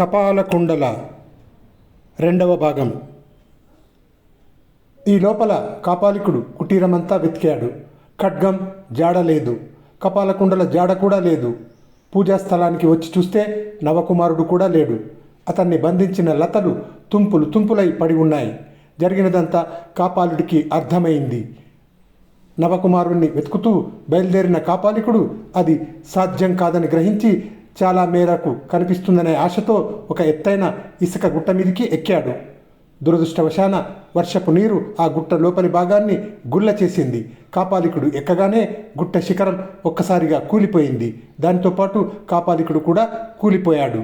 కపాలకుండల రెండవ భాగం. ఈ లోపల కాపాలికుడు కుటీరమంతా వెతికాడు. ఖడ్గం జాడ లేదు. కపాలకుండల జాడ కూడా లేదు. పూజా స్థలానికి వచ్చి చూస్తే నవకుమారుడు కూడా లేడు. అతన్ని బంధించిన లతలు తుంపులు తుంపులై పడి ఉన్నాయి. జరిగినదంతా కాపాలుడికి అర్థమైంది. నవకుమారుణ్ణి వెతుకుతూ బయలుదేరిన కాపాలికుడు అది సాధ్యం కాదని గ్రహించి చాలా మేరకు కనిపిస్తుందనే ఆశతో ఒక ఎత్తైన ఇసుక గుట్ట మీదికి ఎక్కాడు. దురదృష్టవశాన వర్షపు నీరు ఆ గుట్ట లోపలి భాగాన్ని గుల్ల చేసింది. కాపాలికుడు ఎక్కగానే గుట్ట శిఖరం ఒక్కసారిగా కూలిపోయింది. దానితో పాటు కాపాలికుడు కూడా కూలిపోయాడు.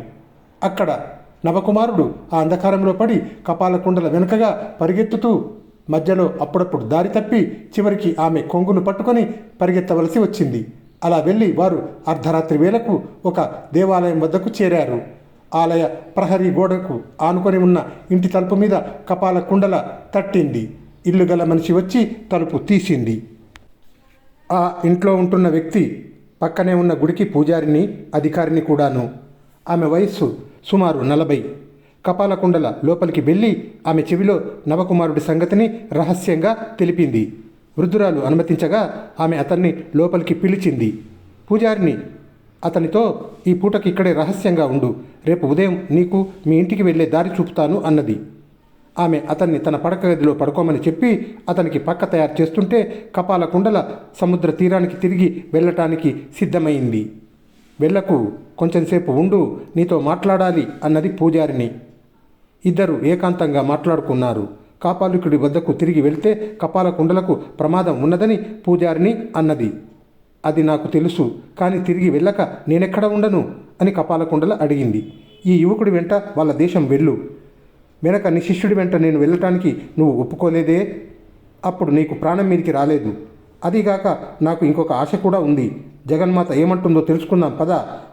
అక్కడ నవకుమారుడు ఆ అంధకారంలో పడి కపాలకుండల వెనుకగా పరిగెత్తుతూ మధ్యలో అప్పుడప్పుడు దారి తప్పి చివరికి ఆమె కొంగును పట్టుకొని పరిగెత్తవలసి వచ్చింది. అలా వెళ్ళి వారు అర్ధరాత్రి వేళకు ఒక దేవాలయం వద్దకు చేరారు. ఆలయ ప్రహరీ గోడకు ఆనుకొని ఉన్న ఇంటి తలుపు మీద కపాల కుండల తట్టింది. ఇల్లు గల మనిషి వచ్చి తలుపు తీసింది. ఆ ఇంట్లో ఉంటున్న వ్యక్తి పక్కనే ఉన్న గుడికి పూజారిని అధికారిని కూడాను. ఆమె వయస్సు సుమారు నలభై. కపాలకుండల లోపలికి వెళ్ళి ఆమె చెవిలో నవకుమారుడి సంగతిని రహస్యంగా తెలిపింది. వృద్ధురాలు అనుమతించగా ఆమె అతన్ని లోపలికి పిలిచింది. పూజారిని అతనితో ఈ పూటకి ఇక్కడే రహస్యంగా ఉండు. రేపు ఉదయం నీకు మీ ఇంటికి వెళ్ళే దారి చూపుతాను అన్నది. ఆమె అతన్ని తన పడక గదిలో పడుకోమని చెప్పి అతనికి పక్క తయారు చేస్తుంటే కపాల కుండల సముద్ర తీరానికి తిరిగి వెళ్ళటానికి సిద్ధమైంది. వెళ్ళకు కొంచెంసేపు ఉండు నీతో మాట్లాడాలి అన్నది పూజారిని. ఇద్దరు ఏకాంతంగా మాట్లాడుకున్నారు. కాపాలికుడి వద్దకు తిరిగి వెళ్తే కపాల కుండలకు ప్రమాదం ఉన్నదని పూజారిని అన్నది. అది నాకు తెలుసు కానీ తిరిగి వెళ్ళక నేనెక్కడ ఉండను? అని కపాలకుండల అడిగింది. ఈ యువకుడి వెంట వాళ్ళ దేశం వెళ్ళు. వెనక నీ శిష్యుడి వెంట నేను వెళ్ళటానికి నువ్వు ఒప్పుకోలేదే? అప్పుడు నీకు ప్రాణం మీదకి రాలేదు. అదిగాక నాకు ఇంకొక ఆశ కూడా ఉంది. జగన్మాత ఏమంటుందో తెలుసుకుందాం పద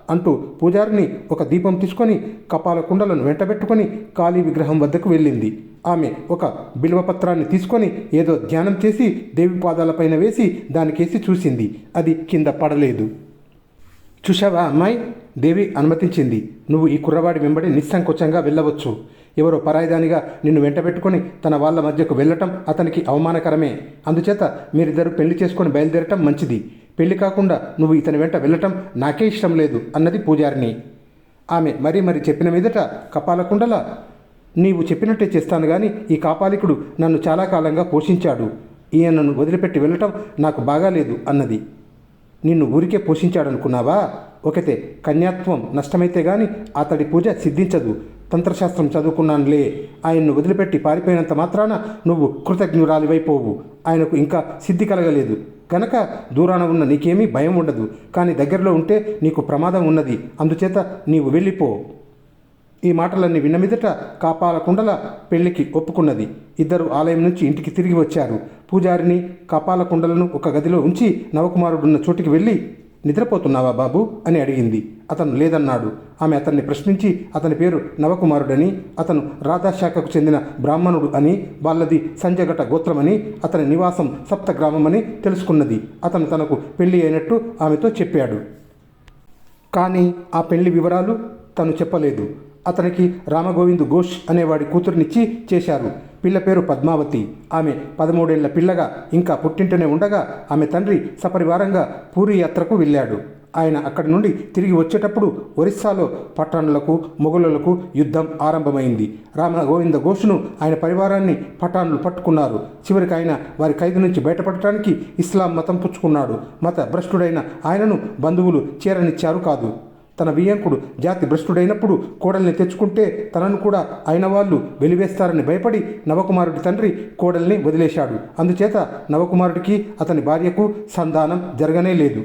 అంటూ పూజారిని ఒక దీపం తీసుకొని కపాల కుండలను వెంటబెట్టుకొని కాళీ విగ్రహం వద్దకు వెళ్ళింది. ఆమె ఒక బిల్వపత్రాన్ని తీసుకొని ఏదో ధ్యానం చేసి దేవి పాదాలపైన వేసి దానికేసి చూసింది. అది కింద పడలేదు. చూశావా అమ్మాయి? దేవి అనుమతించింది. నువ్వు ఈ కుర్రవాడి వెంబడి నిస్సంకోచంగా వెళ్ళవచ్చు. ఎవరో పరాయిదానిగా నిన్ను వెంటబెట్టుకొని తన వాళ్ళ మధ్యకు వెళ్ళటం అతనికి అవమానకరమే. అందుచేత మీరిద్దరు పెళ్ళి చేసుకొని బయలుదేరటం మంచిది. పెళ్ళి కాకుండా నువ్వు ఇతని వెంట వెళ్ళటం నాకే ఇష్టం లేదు అన్నది పూజారిని. ఆమె మరీ మరి చెప్పిన మీదట కపాలకుండల నీవు చెప్పినట్టే చేస్తాను కానీ ఈ కాపాలికుడు నన్ను చాలా కాలంగా పోషించాడు. ఈయనను వదిలిపెట్టి వెళ్ళటం నాకు బాగాలేదు అన్నది. నిన్ను ఊరికే పోషించాడనుకున్నావా? ఒకతే కన్యాత్వం నష్టమైతే గాని అతడి పూజ సిద్ధించదు. తంత్రశాస్త్రం చదువుకున్నానులే. ఆయన్ను వదిలిపెట్టి పారిపోయినంత మాత్రాన నువ్వు కృతజ్ఞురాలివైపోవు. ఆయనకు ఇంకా సిద్ధి కలగలేదు. కనుక దూరాన ఉన్న నీకేమీ భయం ఉండదు. కానీ దగ్గరలో ఉంటే నీకు ప్రమాదం ఉన్నది. అందుచేత నీవు వెళ్ళిపో. ఈ మాటలన్నీ విన్న మీదట పెళ్ళికి ఒప్పుకున్నది. ఇద్దరు ఆలయం నుంచి ఇంటికి తిరిగి వచ్చారు. పూజారిని కాపాల కుండలను ఒక గదిలో ఉంచి నవకుమారుడున్న చోటికి వెళ్ళి నిద్రపోతున్నావా బాబు? అని అడిగింది. అతను లేదన్నాడు. ఆమె అతన్ని ప్రశ్నించి అతని పేరు నవకుమారుడని అతను రాధాశాఖకు చెందిన బ్రాహ్మణుడు అని వాళ్ళది సంజగట గోత్రమని అతని నివాసం సప్త గ్రామమని తెలుసుకున్నది. అతను తనకు పెళ్ళి అయినట్టు ఆమెతో చెప్పాడు. కానీ ఆ పెళ్ళి వివరాలు తను చెప్పలేదు. అతనికి రామగోవింద్ ఘోష్ అనేవాడి కూతురునిచ్చి చేశారు. పిల్ల పేరు పద్మావతి. ఆమె పదమూడేళ్ళ పిల్లగా ఇంకా పుట్టింటనే ఉండగా ఆమె తండ్రి సపరివారంగా పూరి యాత్రకు వెళ్ళాడు. ఆయన అక్కడి నుండి తిరిగి వచ్చేటప్పుడు ఒరిస్సాలో పట్టాణులకు మొఘలులకు యుద్ధం ఆరంభమైంది. రామ గోవింద ఘోష్ను ఆయన పరివారాన్ని పఠాన్లు పట్టుకున్నారు. చివరికి ఆయన వారి ఖైదు నుంచి బయటపడటానికి ఇస్లాం మతం పుచ్చుకున్నాడు. మత భ్రష్టుడైన ఆయనను బంధువులు చేరనిచ్చారు కాదు. తన వియంకుడు జాతి భ్రష్టుడైనప్పుడు కోడల్ని తెచ్చుకుంటే తనను కూడా అయిన వాళ్ళు వెలివేస్తారని భయపడి నవకుమారుడి తండ్రి కోడల్ని వదిలేశాడు. అందుచేత నవకుమారుడికి అతని భార్యకు సంధానం జరగనే లేదు.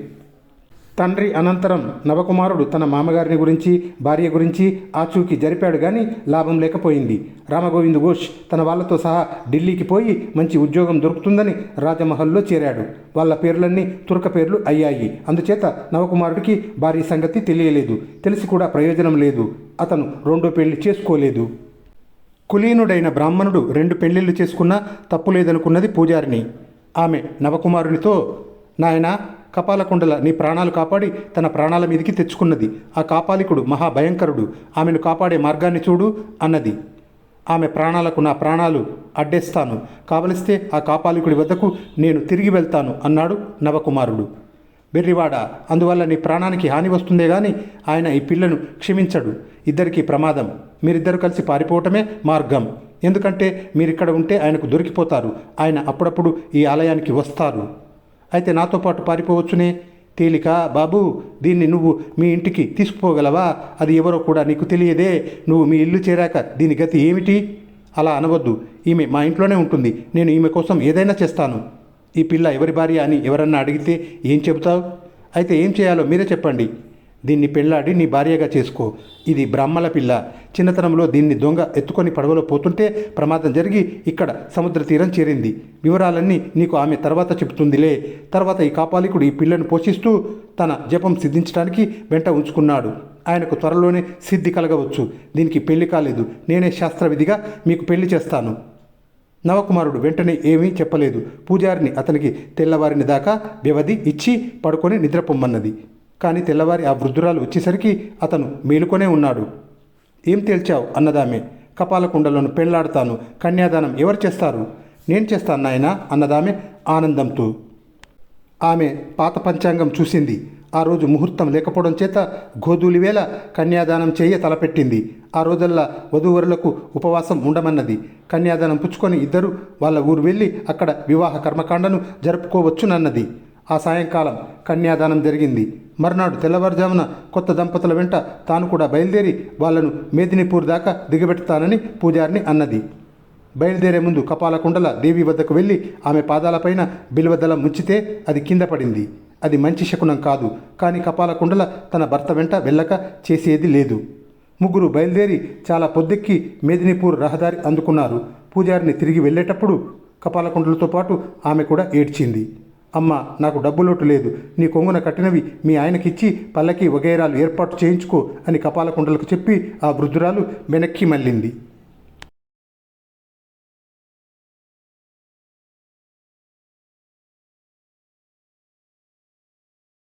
తండ్రి అనంతరం నవకుమారుడు తన మామగారిని గురించి భార్య గురించి ఆచూకీ జరిపాడు కానీ లాభం లేకపోయింది. రామగోవింద్ ఘోష్ తన వాళ్ళతో సహా ఢిల్లీకి పోయి మంచి ఉద్యోగం దొరుకుతుందని రాజమహల్లో చేరాడు. వాళ్ళ పేర్లన్నీ తురక పేర్లు అయ్యాయి. అందుచేత నవకుమారుడికి భార్య సంగతి తెలియలేదు. తెలిసి కూడా ప్రయోజనం లేదు. అతను రెండో పెళ్ళి చేసుకోలేదు. కులీనుడైన బ్రాహ్మణుడు రెండు పెళ్ళిళ్ళు చేసుకున్నా తప్పు లేదనుకున్నది పూజారిని. ఆమె నవకుమారునితో నాయన కపాలకుండల నీ ప్రాణాలు కాపాడి తన ప్రాణాల మీదికి తెచ్చుకున్నది. ఆ కాపాలికుడు మహాభయంకరుడు. ఆమెను కాపాడే మార్గాన్ని చూడు అన్నది. ఆమె ప్రాణాలకు నా ప్రాణాలు అడ్డేస్తాను. కావలిస్తే ఆ కాపాలికుడి వద్దకు నేను తిరిగి వెళ్తాను అన్నాడు నవకుమారుడు. బెర్రివాడ అందువల్ల నీ ప్రాణానికి హాని వస్తుందే గాని ఆయన ఈ పిల్లను క్షమించడు. ఇద్దరికీ ప్రమాదం. మీరిద్దరు కలిసి పారిపోవటమే మార్గం. ఎందుకంటే మీరిక్కడ ఉంటే ఆయనకు దొరికిపోతారు. ఆయన అప్పుడప్పుడు ఈ ఆలయానికి వస్తారు. అయితే నాతో పాటు పారిపోవచ్చునే. తేలిక బాబు దీన్ని నువ్వు మీ ఇంటికి తీసుకుపోగలవా? అది ఎవరో కూడా నీకు తెలియదే. నువ్వు మీ ఇల్లు చేరాక దీని గతి ఏమిటి? అలా అనవద్దు. ఈమె మా ఇంట్లోనే ఉంటుంది. నేను ఈమె కోసం ఏదైనా చేస్తాను. ఈ పిల్ల ఎవరి భార్య అని ఎవరన్నా అడిగితే ఏం చెబుతావు? అయితే ఏం చేయాలో మీరే చెప్పండి. దీన్ని పెళ్ళాడి నీ భార్యగా చేసుకో. ఇది బ్రాహ్మల పిల్ల. చిన్నతనంలో దీన్ని దొంగ ఎత్తుకొని పడవలో పోతుంటే ప్రమాదం జరిగి ఇక్కడ సముద్ర తీరం చేరింది. వివరాలన్నీ నీకు ఆమె తర్వాత చెబుతుందిలే. తర్వాత ఈ కాపాలికుడు ఈ పిల్లను పోషిస్తూ తన జపం సిద్ధించడానికి వెంట ఉంచుకున్నాడు. ఆయనకు త్వరలోనే సిద్ధి కలగవచ్చు. దీనికి పెళ్ళి కాలేదు. నేనే శాస్త్రవిధిగా మీకు పెళ్ళి చేస్తాను. నవకుమారుడు వెంటనే ఏమీ చెప్పలేదు. పూజారిని అతనికి తెల్లవారిని దాకా వ్యవధి ఇచ్చి పడుకొని నిద్రపొమ్మన్నది. కానీ తెల్లవారి ఆ వృద్ధురాలు వచ్చేసరికి అతను మేలుకొనే ఉన్నాడు. ఏం తేల్చావు అన్నదామే కపాలకుండలను పెళ్ళాడతాను కన్యాదానం ఎవరు చేస్తారు? నేను చేస్తాను నాయనా అన్నదామె ఆనందంతో. ఆమె పాత పంచాంగం చూసింది. ఆ రోజు ముహూర్తం లేకపోవడం చేత గోధూలి వేళ కన్యాదానం చేయ తలపెట్టింది. ఆ రోజల్లా వధూవరులకు ఉపవాసం ఉండమన్నది. కన్యాదానం పుచ్చుకొని ఇద్దరు వాళ్ళ ఊరు వెళ్ళి అక్కడ వివాహ కర్మకాండను జరుపుకోవచ్చునన్నది. ఆ సాయంకాలం కన్యాదానం జరిగింది. మర్నాడు తెల్లవారుజామున కొత్త దంపతుల వెంట తాను కూడా బయలుదేరి వాళ్ళను మేదినిపూర్ దాకా దిగబెడతానని పూజారిని అన్నది. బయలుదేరే ముందు కపాలకుండల దేవి వద్దకు వెళ్ళి ఆమె పాదాలపైన బిల్వదలం ముంచితే అది కింద పడింది. అది మంచి శకునం కాదు కానీ కపాలకుండల తన భర్త వెంట వెళ్ళక చేసేది లేదు. ముగ్గురు బయలుదేరి చాలా పొద్దెక్కి మేదినిపూర్ రహదారి అందుకున్నారు. పూజారిని తిరిగి వెళ్ళేటప్పుడు కపాలకుండలతో పాటు ఆమె కూడా ఏడ్చింది. అమ్మ నాకు డబ్బు లోటు లేదు. నీ కొంగున కట్టినవి మీ ఆయనకిచ్చి పల్లకి వగైరాలు ఏర్పాటు చేయించుకో అని కపాలకుండలకు చెప్పి ఆ వృద్ధురాలు వెనక్కి మళ్ళింది.